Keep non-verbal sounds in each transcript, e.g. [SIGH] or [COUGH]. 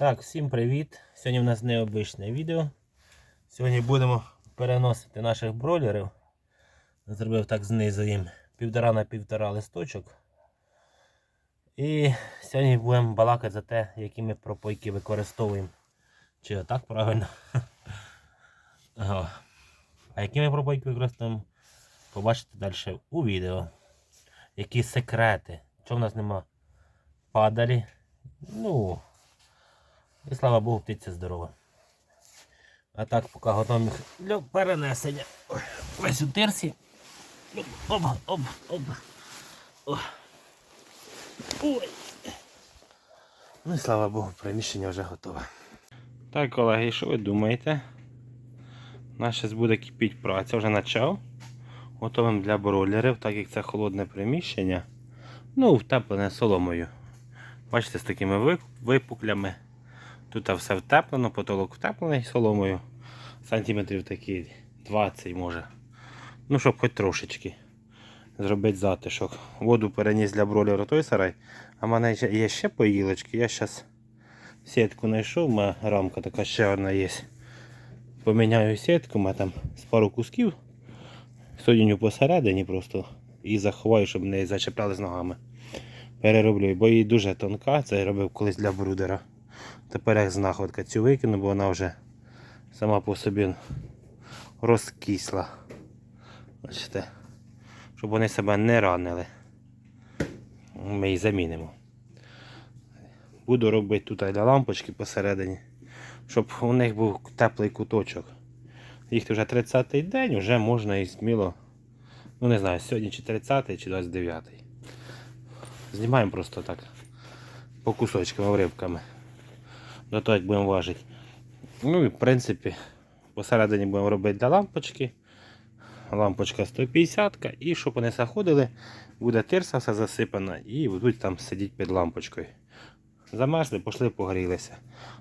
Так, всім привіт! Сьогодні в нас необичне відео. Сьогодні будемо переносити наших бройлерів. Зробив так знизу їм півтора на півтора листочок. І сьогодні будемо балакати за те, які ми пропойки використовуємо. Чи отак правильно? [LAUGHS] А які ми пропойки використовуємо, побачите далі у відео. Які секрети. Чого в нас нема падалі. Ну, і слава Богу, птиця здорова. А так, поки їх для перенесення. Весь у тирсі. Оп, оп, оп. Ой. Ну і слава Богу, приміщення вже готове. Так, колеги, що ви думаєте? Нас зараз буде кипіти праця, вже почав. Готовим для бройлерів, так як це холодне приміщення. Ну, втеплене соломою. Бачите, з такими випуклями. Тут все втеплено, потолок втеплений соломою. Сантиметрів такі 20 може. Ну, щоб хоч трошечки зробити затишок. Воду переніс для бройлера той сарай. А в мене є ще поїлочки. Я зараз сітку знайшов, у мене рамка така ще одна є. Поміняю сітку, у мене там з пару кусків. Сьогодні посередині просто і заховаю, щоб не зачепляли з ногами. Перероблю, бо її дуже тонка, це я робив колись для брудера. Тепер як знаходка цю викину, бо вона вже сама по собі розкисла. Бачите, щоб вони себе не ранили. Ми її замінимо. Буду робити тут для лампочки посередині, щоб у них був теплий куточок. Їх вже 30-й день, вже можна і сміло. Ну не знаю, сьогодні чи 30-й, чи 29-й. Знімаємо просто так. По кусочкам, уривками. До того, як будемо важити. Ну і в принципі, посередині будемо робити для лампочки. Лампочка 150 і щоб вони заходили, буде тирса все засипана і будуть там сидіти під лампочкою. Замерзли, пішли, погрілися.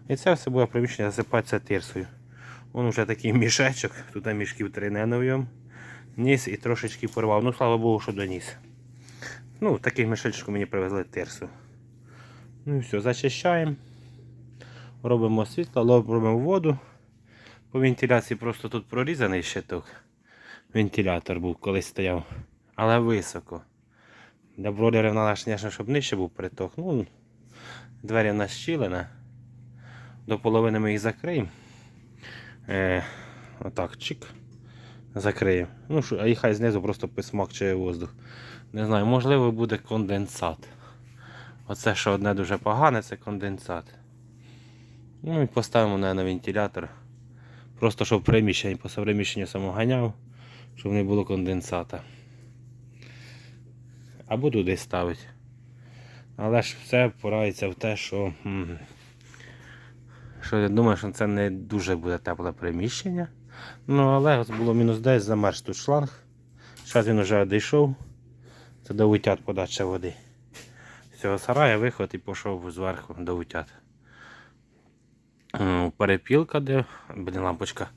І це все буде приміщення засипатися тирсою. Вон вже такий мішечок, тут мішків три не нов'єм. Ніс і трошечки порвав. Ну, слава Богу, що доніс. Ну, таких мішечку мені привезли тирсу. Ну і все, зачищаємо. Робимо світло, робимо воду. По вентиляції просто тут прорізаний щиток. Вентилятор був колись стояв. Але високо. Для бройлерів треба, щоб нижче був приток. Ну, двері щілина. До половини ми їх закриємо. Е, отак, чик. Закриємо. Ну, а і хай знизу просто посмакчує воздух. Не знаю, можливо буде конденсат. Оце що одне дуже погане, це конденсат. Ну і поставимо на, вентилятор. Просто щоб приміщення по приміщенню само ганяв, щоб не було конденсата. Або туди ставити. Але ж все впирається в те, що, що я думаю, що це не дуже буде тепле приміщення. Ну, але було мінус 10, замерз тут шланг. Зараз він вже дійшов. Це до утят подача води. З цього сарая виход і пішов зверху до утят. М, Перепілка, де блін, лампочка.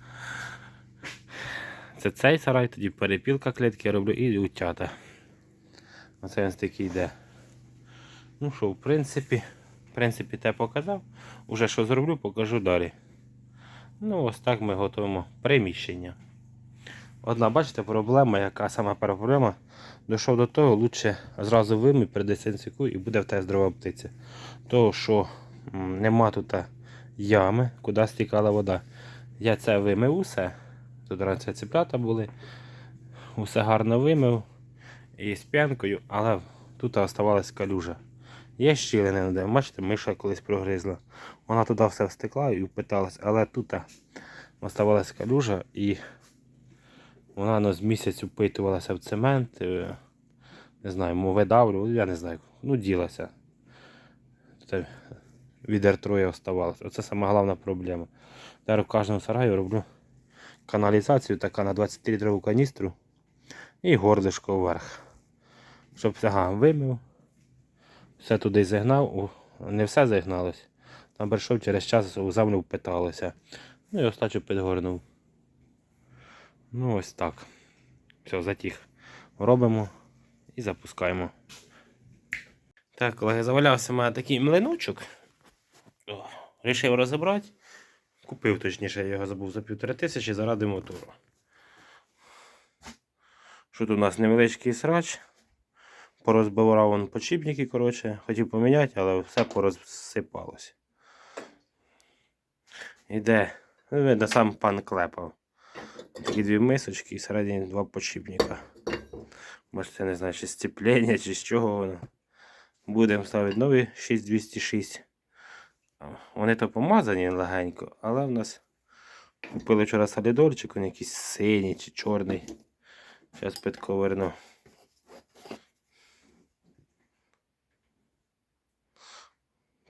Це цей сарай, тоді перепілка клітки роблю і утята. Оце він такий йде. Ну що, в принципі, в принципі, те показав. Уже що зроблю, покажу далі. Ну, ось так ми готуємо приміщення. Одна, бачите, проблема, яка сама перша проблема. Дійшов до того, лучше зразу вимий при десятнику і буде в тебе здорова птиця. Того, що нема тут ями, куди стікала вода. Я це вимив усе. Тут раніше ціплята були. Усе гарно вимив і з п'янкою, але тут оставалась калюжа. Є щілини, де, бачите, миша колись прогризла. Вона туди все встекла і впиталась, але тут оставалась калюжа і вона ну, з місяць впитувалася в цемент. е, Не знаю, мов видавлювала, я не знаю. Ну, ділася. Відер троє оставалося. Оце сама головна проблема. Тепер в кожному сараю роблю каналізацію така на 20 літрову каністру і горлишко вверх. Щоб ага, вимив, все туди зігнав, у- не все зігналось. Там прийшов через час у землю впиталося. Ну і остачу підгорнув. Ну ось так. Все, затіх. Робимо і запускаємо. Так, колеги, завалявся у мене такий млиночок. Рішив розібрати. Купив, точніше, я його забув за півтори тисячі заради мотору. Що тут у нас невеличкий срач. Порозбивав он почіпники, коротше, хотів поміняти, але все порозсипалось. Іде. Ну, видно, сам пан клепав. Такі дві мисочки і всередині два почіпника. Може це не знаю, чи степлення, чи з чого воно. Будемо ставити нові 6206. Вони то помазані легенько, але в нас купили вчора солідорчик, він якийсь синій чи чорний. Зараз підковерну.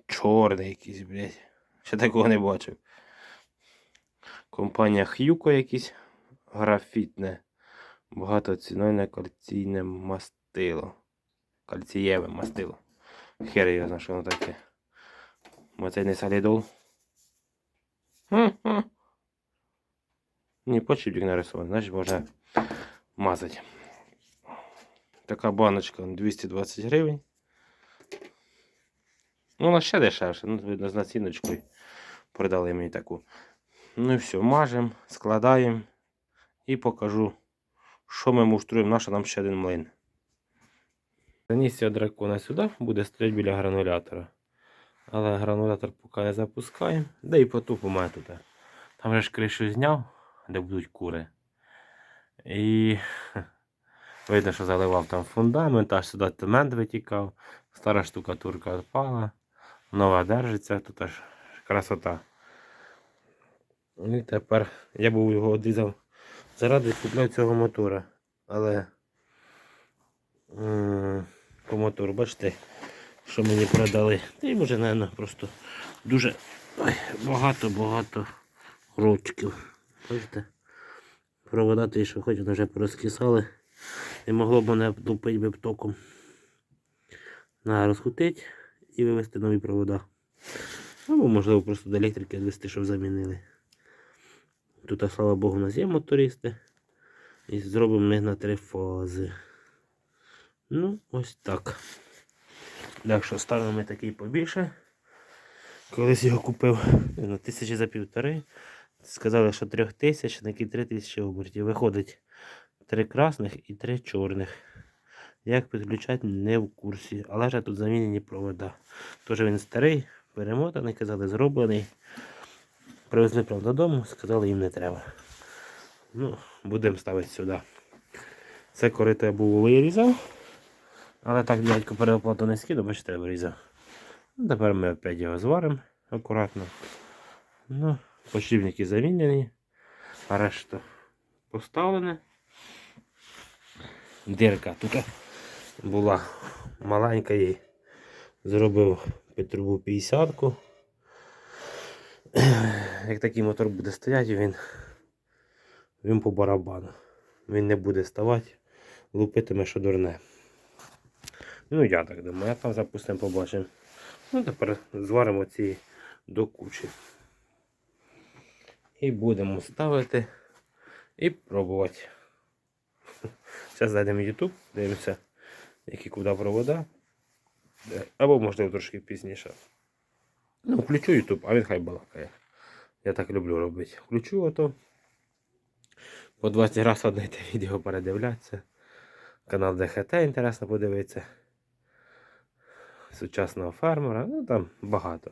Чорний якийсь, блядь. Ще такого не бачив. Компанія Х'юко якийсь графітне. Багатоцінойне кальційне мастило. Кальцієве мастило. Хер його знає, що воно таке. Мо це не солідол. Хм-хм. Ні, почіпник нарисований, значить можна мазати. Така баночка 220 гривень. Ну, вона ще дешевше, ну, видно, з націночкою продали мені таку. Ну і все, мажемо, складаємо і покажу, що ми муштруємо. Наша нам ще один млин. Заніс цього дракона сюди, буде стояти біля гранулятора. Але гранулятор поки не запускаємо. Да і потуп у. Там же ж кришу зняв, де будуть кури. І видно, що заливав там фундамент, аж сюди цемент витікав. Стара штукатурка відпала. Нова держиться, тут аж красота. І тепер я був його одрізав заради купляв цього мотора. Але по мотору, бачите, що мені продали. Та й може, мабуть, просто дуже багато-багато рочків. Бачите? Провода ті, що хоч вони вже порозкисали. Не могло б мене лупити би током. На розкрутити і вивести нові провода. Або можливо просто до електрики відвести, щоб замінили. Тут, слава Богу, у нас є мотористи. І зробимо ми на три фази. Ну, ось так. Що ставимо ми такий побільше. Колись його купив на тисячі за півтори. Сказали, що трьох тисяч, на які три тисячі обертів. Виходить три красних і три чорних. Як підключати, не в курсі. Але ж тут замінені провода. Тож він старий, перемотаний, казали, зроблений. Привезли правда додому, сказали, їм не треба. Ну, будемо ставити сюди. Це корито я був вирізав. Але так дядько переоплату не скинув, бачите, вирізав. Ну, Тепер ми опять його зваримо акуратно. Ну, Почівники замінені. А решта поставлене. Дирка тут була маленька їй. Зробив під трубу 50-ку. Як такий мотор буде стояти, він, він по барабану. Він не буде ставати, лупитиме, що дурне. Ну, я так думаю, я там запустимо, побачимо. Ну, тепер зваримо ці до кучі. І будемо ставити і пробувати. [LAUGHS] Зараз зайдемо в YouTube, дивимося, які куди провода. Або можливо трошки пізніше. Ну, включу YouTube, а він хай балакає. Я так люблю робити. Включу ото. По 20 разів одне те відео передивлятися. Канал ДХТ інтересно подивитися. Сучасного фермера. Ну там багато.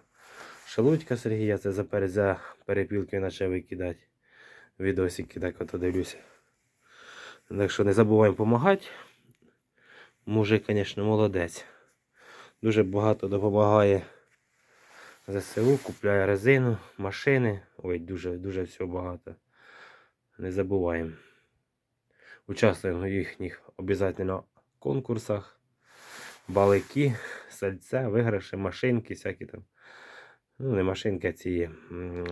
Шелудька Сергія, це за, перепілки почав викидати. Відосики так ото дивлюся. Так що не забуваємо допомагати. Мужик, звісно, молодець. Дуже багато допомагає ЗСУ, купляє резину, машини. Ой, дуже дуже всього багато. Не забуваємо. Участвуємо в їхніх обов'язково конкурсах. Балики, сальця, виграші, машинки, всякі там. Ну, не машинки, а ці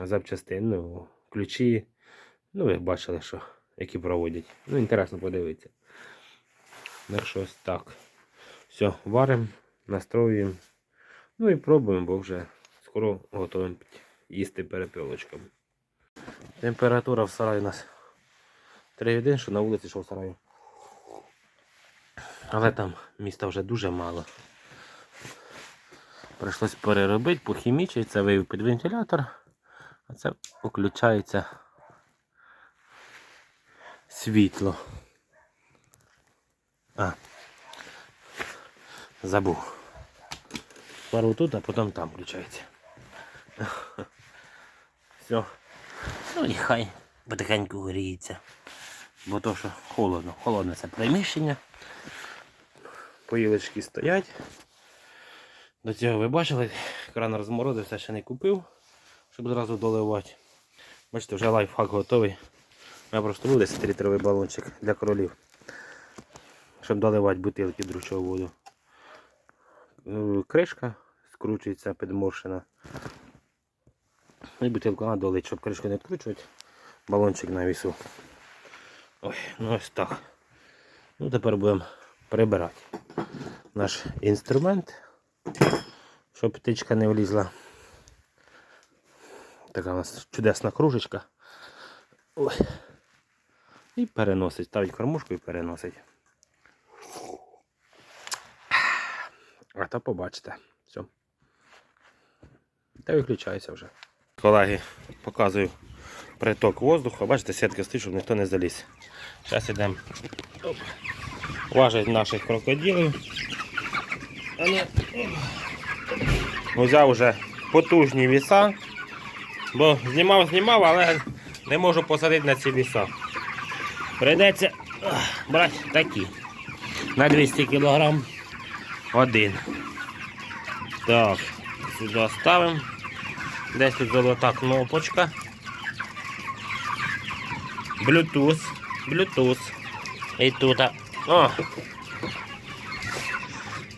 запчастини, ну, ключі. Ну, ви бачили, що, які проводять. Ну, інтересно подивитися. Так що ось так. Все, варимо, настроюємо. Ну і пробуємо, бо вже скоро готуємо їсти перепілочком. Температура в сараї у нас 3,1, що на вулиці, що в сараї. Але там міста вже дуже мало. Прийшлось переробити, похімічити, це вивів під вентилятор, а це включається світло. А. Забув. Пару тут, а потім там включається. Все. Ну і хай потихеньку гріється. Бо то, що холодно. Холодне це приміщення. Поїлочки стоять. До цього ви бачили, кран розморозився, ще не купив, щоб зразу доливати. Бачите, вже лайфхак готовий. Я просто був 10 літровий балончик для королів. Щоб доливати бутилки дручого воду. Е, Кришка скручується підморшена. І бутилку треба долити, щоб кришку не відкручувати. Балончик на вісу. Ой, ну ось так. Ну тепер будемо прибирати наш інструмент, щоб птичка не влізла. Така у нас чудесна кружечка. Ой. І переносить. Ставить кормушку і переносить. А то побачите. Все. Та виключається вже. Колеги, показую приток воздуху. Бачите, сітка стоїть, щоб ніхто не заліз. Зараз йдемо важить наших крокодилів. А ну, Взяв вже потужні віса, бо знімав, знімав, але не можу посадити на ці віса. Прийдеться брати такі. На 200 кг один. Так, сюди ставимо. Десь тут золота кнопочка. Bluetooth. Bluetooth. І тут. О.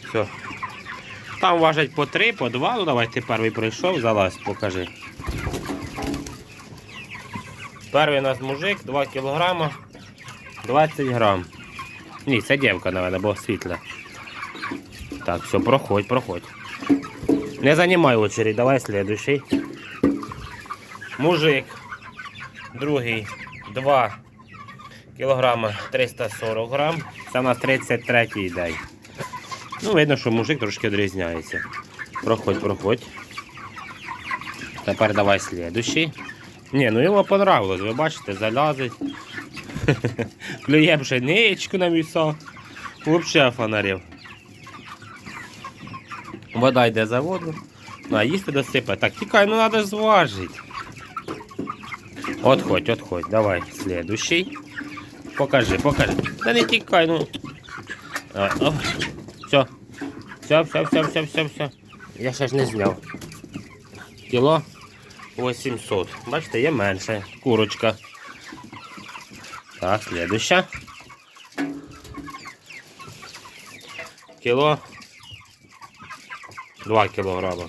Все. Там важать по 3, по 2. Ну давай ти перший прийшов, залазь, покажи. Перший у нас мужик 2 кг 20 грам. Ні, це дівка, напевно, бо світла. Так, все, проходь, проходь. Не занимай очередь, давай следующий. Мужик. Другий 2 кілограма 340 грам. Це у нас 33 день. Ну, видно, що мужик трошки відрізняється. Проходь, проходь. Тепер давай следующий. Ні, ну йому понравилось, ви бачите, залазить. [LAUGHS] Клює пшеничку на місо. Взагалі фонарів. Вода йде за воду. Ну, а їсти досипає. Так, тікай, ну треба зважити. Отходь, отходь, давай, следующий. Покажи, покажи. Та не тікай, ну. Давай, оп. Все. Все, все, все, все, все, все. Я ще ж не зняв. Кіло 800. Бачите, є менше. Курочка. Так, следующа. Кіло 2 кілограма.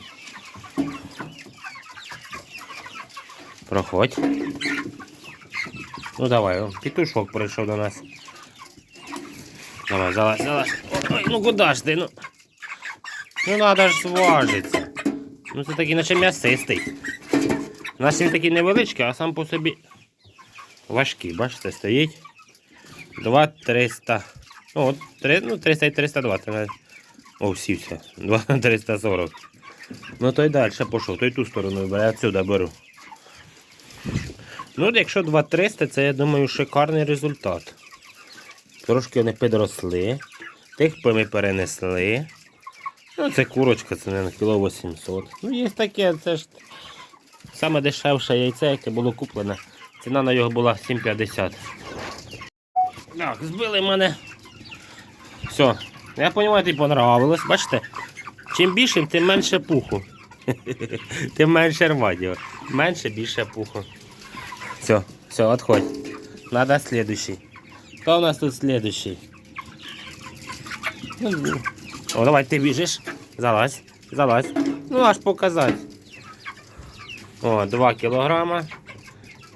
Проходь. Ну давай, петушок прийшов до нас. Давай, залазь, залазь. Ой, ну куди ж ти? Ну, ну надо ж зважитися. Ну це такий наче м'ясистий. Нас він такий невеличкий, а сам по собі важкий. Бачите, стоїть. 2 300. Ну, от, 3, ну, 300 і 320. навіть. О, сівся. 2 340. Ну той далі пішов, той ту сторону бере, отсюда беру. Ну, якщо 2300, це я думаю шикарний результат. Трошки вони підросли. Тих ми перенесли. Ну, це курочка, це не кіло 800. Ну, є таке, це ж саме дешевше яйце, яке було куплене. Ціна на його була 7,50. Так, збили мене. Все. Я розумію, тобі понравилось. Бачите? Чим більше, тим менше пуху. [LAUGHS] Тим менше рвать. Менше, більше пуху. Все, все, отходь. Надо следующий. Кто у нас тут следующий? Ну, О, давай ты бежишь. Залазь, залазь. Ну, аж показать. О, 2 килограмма.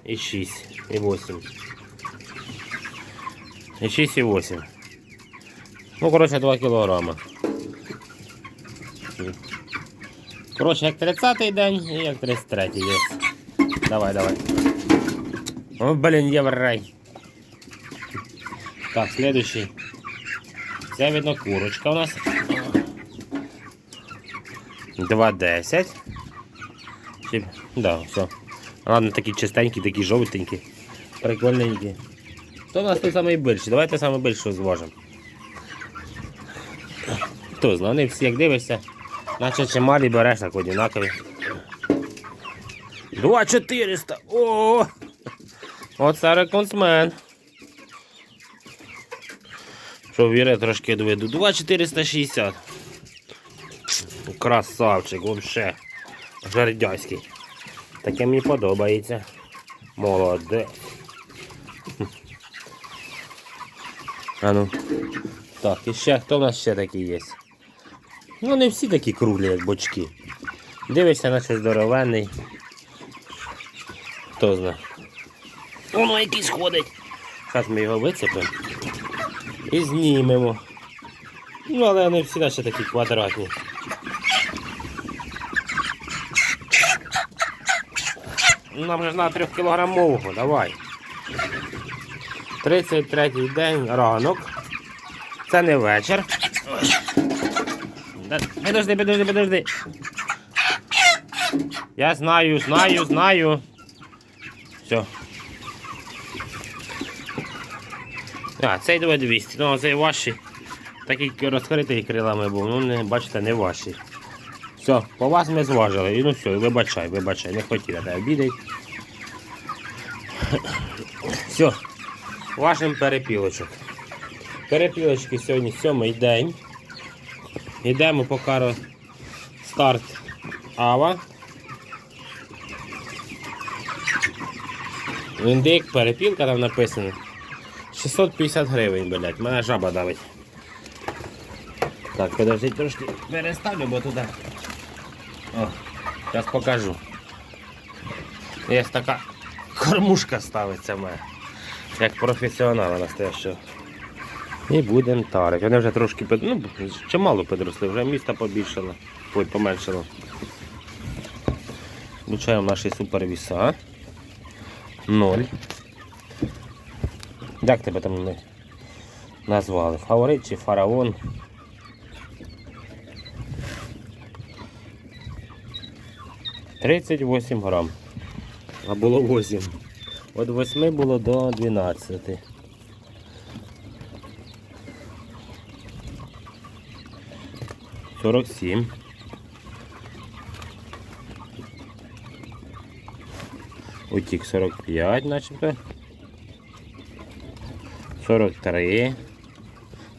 И 6, и 8. И 6, и 8. Ну, короче, 2 кілограма. Коротше, як 30-й день і як 33-й є. Давай, давай. О, блін, єврей. Так, следующий. Це видно курочка у нас. 2,10. Чи... Да, все. Ладно, такі чистенькі, такі жовтенькі. Прикольненькі. То у нас тут найбільші. Давайте саме більше зважимо. Хто знає, вони всі як дивишся, наче чималі береш так одинакові. 2400! О! Оце реконсмен. Що віри трошки доведу. 2460. Красавчик, вообще. Жердяйський. Таке мені подобається. Молодець. А ну. Так, і ще хто в нас ще такий є? Ну не всі такі круглі, як бочки. Дивишся, наче здоровенний. Хто знає. Воно якийсь ходить. Зараз ми його вицепимо і знімемо. Ну, але вони всі наче такі квадратні. Нам же на 3 кілограмового, давай. 33 день ранок. Це не вечір. Підожди, підожди, підожди. Я знаю, знаю, знаю. Все. А, цей 2200, ну а цей ваші. Такий розкритий крилами був, ну не бачите, не ваші. Все, по вас ми зважили. І ну все, вибачай, вибачай, не я тебе обідати. Все, вашим перепілочок. Перепілочки сьогодні сьомий день. Йдемо по кару старт Ава. Індик, перепілка там написано. 650 гривень, блядь, мене жаба давить. Так, подождіть трошки переставлю, бо туди. О, зараз покажу. Є така кормушка ставиться в мене. Як професіонала настоящого. І будемо тарити. Вони вже трошки під- ну, чимало підросли, вже місто побільшало, ой, поменшало. Включаємо наші супервіса. Ноль. Як тебе там назвали? Фаворит чи фараон? Тридцять восім грам. А було 8. Від 8 було до 12. Сорок сім. Утік 45 начебто. 43.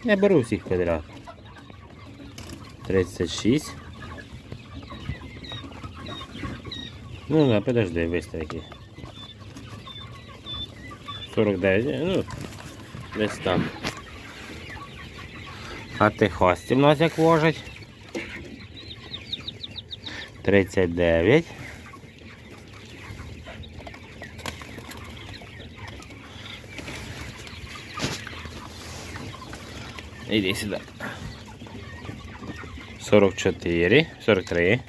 Я беру всіх підряд. 36. Ну, да, подожди, вистрики. 49, ну, десь там. А Техасті в нас як ложать? 39. Іди сюди. 44, 43.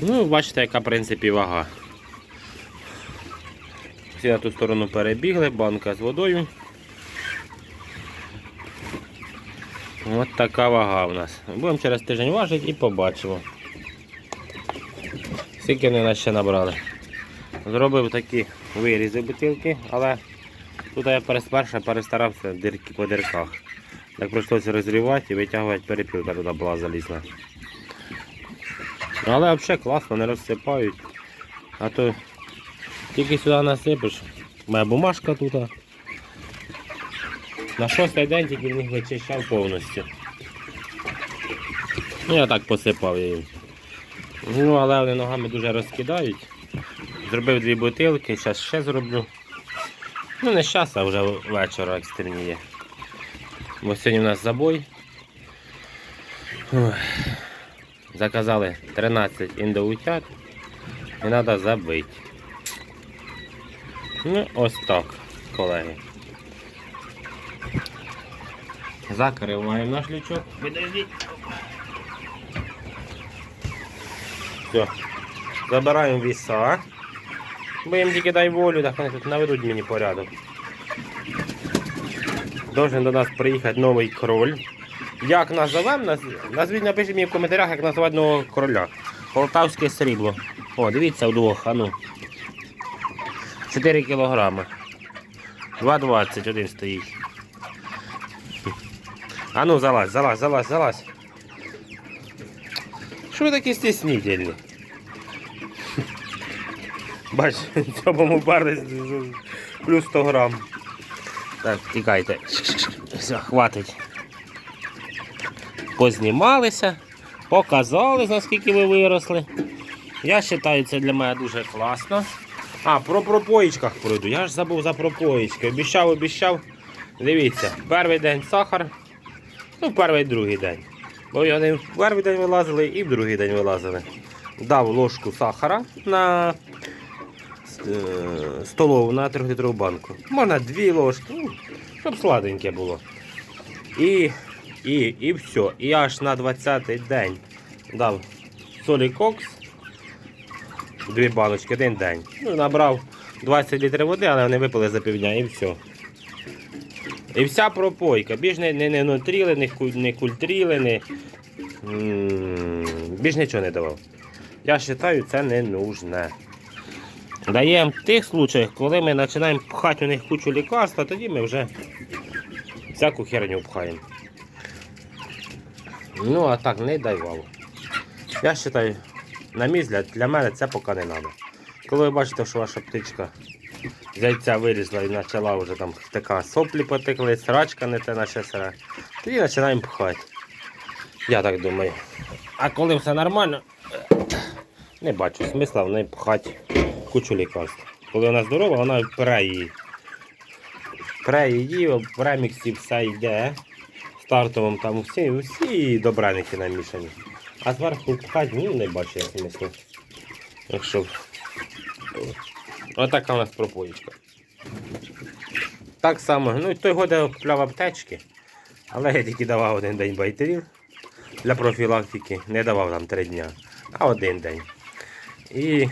Ну, бачите, яка в принципі вага. Всі на ту сторону перебігли, банка з водою. От така вага в нас. Будемо через тиждень важити і побачимо. Скільки вони нас ще набрали. Зробив такі вирізи бутилки, але тут я пересперше перестарався дирки по дирках. Так прийшлося розрівати і витягувати перепілка туди була залізна. Ну, Але взагалі класно, не розсипають. А то тільки сюди насипиш. Моя бумажка тут. На шостий день тільки в них вичищав повністю. Ну я так посипав їм. Ну, але вони ногами дуже розкидають. Зробив дві бутилки, зараз ще зроблю. Ну не зараз, а вже вечора як стемніє. Бо сьогодні у нас забой. Ой. Заказали 13 індоутят і треба забити. Ну, ось так, колеги. Закриваємо наш лючок. Підождіть. Все. Забираємо віса. Бо їм тільки дай волю, так вони тут наведуть мені порядок. Должен до нас приїхати новий кроль. Як назовемо, наз- назвіть, напишіть мені в коментарях, як називати нового короля. Полтавське срібло. О, дивіться вдвох, а ну. 4 кілограми. 2,20 один стоїть. А ну залазь, залазь, залазь, залазь. Що ви такі стіснительні? Бач, цьому бар плюс 100 грам. Так, тікайте. Все, хватить. Познімалися, показали, наскільки ви виросли. Я вважаю, це для мене дуже класно. А, про пропоїчках пройду. Я ж забув за пропоїчки. Обіщав, обіщав. Дивіться, перший день сахар. Ну, перший другий день. Бо вони в перший день вилазили і в другий день вилазили. Дав ложку сахара на столову на 3-літрову банку. Можна дві ложки, ну, щоб сладеньке було. І, і, і все. І аж на 20-й день дав солі кокс. Дві баночки, один день. Ну, набрав 20 літрів води, але вони випили за півдня і все. І вся пропойка. Більш не, не, не нутріли, не, ку- не культріли, не, більш нічого не давав. Я вважаю, це не нужне. Даємо в тих случаях, коли ми починаємо пхати у них кучу лікарств, а тоді ми вже всяку херню пхаємо. Ну, а так не давав. Я вважаю, на мій взгляд, для мене це поки не треба. Коли ви бачите, що ваша птичка з яйця вирізла і почала вже там така соплі потекли, срачка не те наче сира, тоді починаємо пхати. Я так думаю. А коли все нормально, не бачу смисла в неї пхати кучу лікарств. Коли вона здорова, вона впре її. Впре її, в преміксі все йде. Стартовим там всі, всі добраники намішані. А зверху пхати, ну не бачу я смислу. Якщо. Отака у нас пропоїчка. Так само, ну той год я купляв аптечки, але я тільки давав один день байтерів для профілактики. Не давав там три дня, а один день. І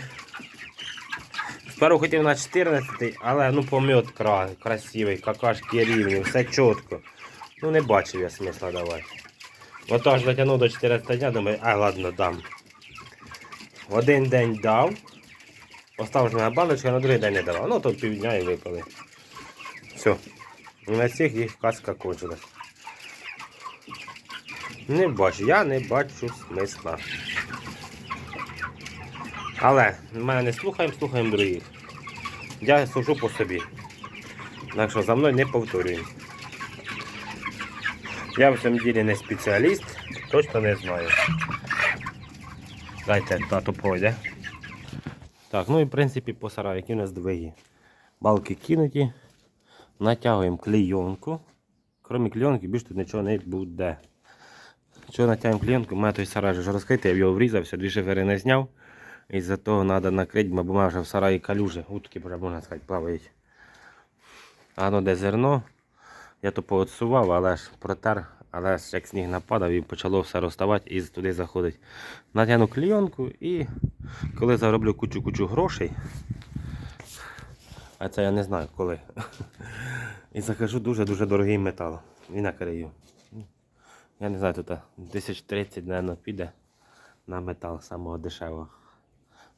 спершу хотів на 14, але ну помет кра, красивий, какашки рівні, все чітко. Ну не бачив я смисла давати. Ото аж дотягнув до 14 дня, думаю, а ладно, дам. Один день дав, поставив на баночку, а на другий день не давав. Ну то півдня і випили. Все. І на всіх їх казка кончилась. Не бачу, я не бачу смисла. Але ми не слухаємо, слухаємо других. Я сужу по собі. Так що за мною не повторюємо. Я в цьому ділі не спеціаліст, точно не знаю. Дайте тато пройде. Так, ну і в принципі по сараю, які у нас двиги. Балки кинуті. Натягуємо клейонку. Крім клейонки, більше тут нічого не буде. Що натягуємо клейонку, у мене той сарай вже розкритий, я його врізався, дві шифери не зняв. І за того треба накрити, бо в вже в сараї калюжі, утки можна сказати, плавають. А ну де зерно. Я то поотсував, але ж протер, але ж як сніг нападав і почало все розставати і туди заходить. Натягну клейонку і коли зароблю кучу-кучу грошей, а це я не знаю коли. І закажу дуже-дуже дорогий метал. І накрию. Я не знаю, тут 1030, мабуть, піде на метал самого дешевого.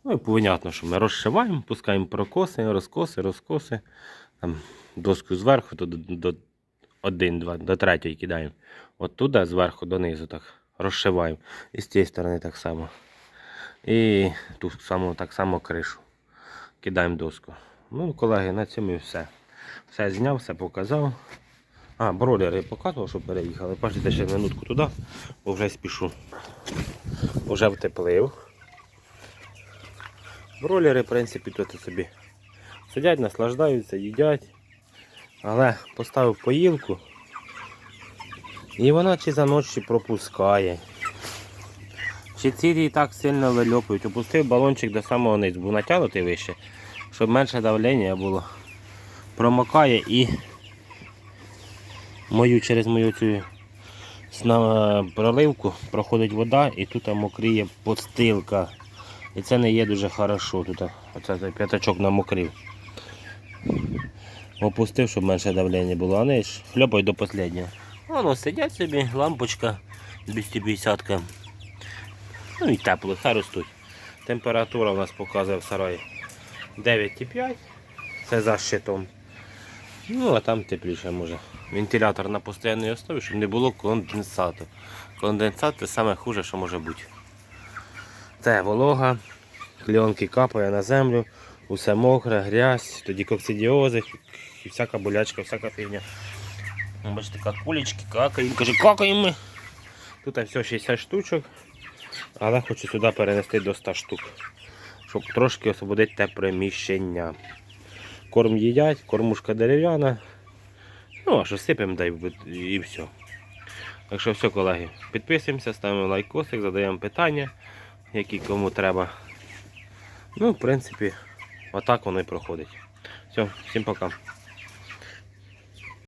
Ну і понятно, що ми розшиваємо, пускаємо прокоси, розкоси, розкоси. Там доску зверху то до, до 1, 2, до третьої кидаємо. От туди зверху донизу так розшиваємо. І з цієї сторони так само. І тут само, так само кришу. Кидаємо доску. Ну, колеги, на цьому і все. Все зняв, все показав. А, бролери показував, що переїхали. Пождіть ще минутку туди, бо вже спішу. Уже втеплив. Бролери, в принципі, тут собі сидять, наслаждаються, їдять. Але поставив поїлку. І вона чи за чи пропускає. Чи ці і так сильно вильопують. Опустив балончик до самого низу, був натягнутий вище, щоб менше давлення було. Промокає і мою через мою цю проливку проходить вода і тут мокріє подстилка. І це не є дуже хорошо. Тут оце п'ятачок намокрів. Опустив, щоб менше давлення було, а вони ж хльопають до останнього. Воно сидять собі, лампочка 250 -ка. Ну і тепло, хай ростуть. Температура у нас показує в сараї 9,5. Це за щитом. Ну, а там тепліше може. Вентилятор на постійній основі, щоб не було конденсату. Конденсат це саме що може бути. Це волога, кльонки капає на землю, усе мокре, грязь, тоді коксидіози, і всяка болячка, всяка фігня. Ну, Бачите, кулечки, какаємо. Каже, какаємо ми. Тут все 60 штучок, але хочу сюди перенести до 100 штук, щоб трошки освободити те приміщення. Корм їдять, кормушка дерев'яна. Ну, а що сипемо, дай і все. Так що все, колеги, підписуємося, ставимо лайкосик, задаємо питання, які кому треба. Ну, в принципі, отак воно і проходить. Все, всім пока.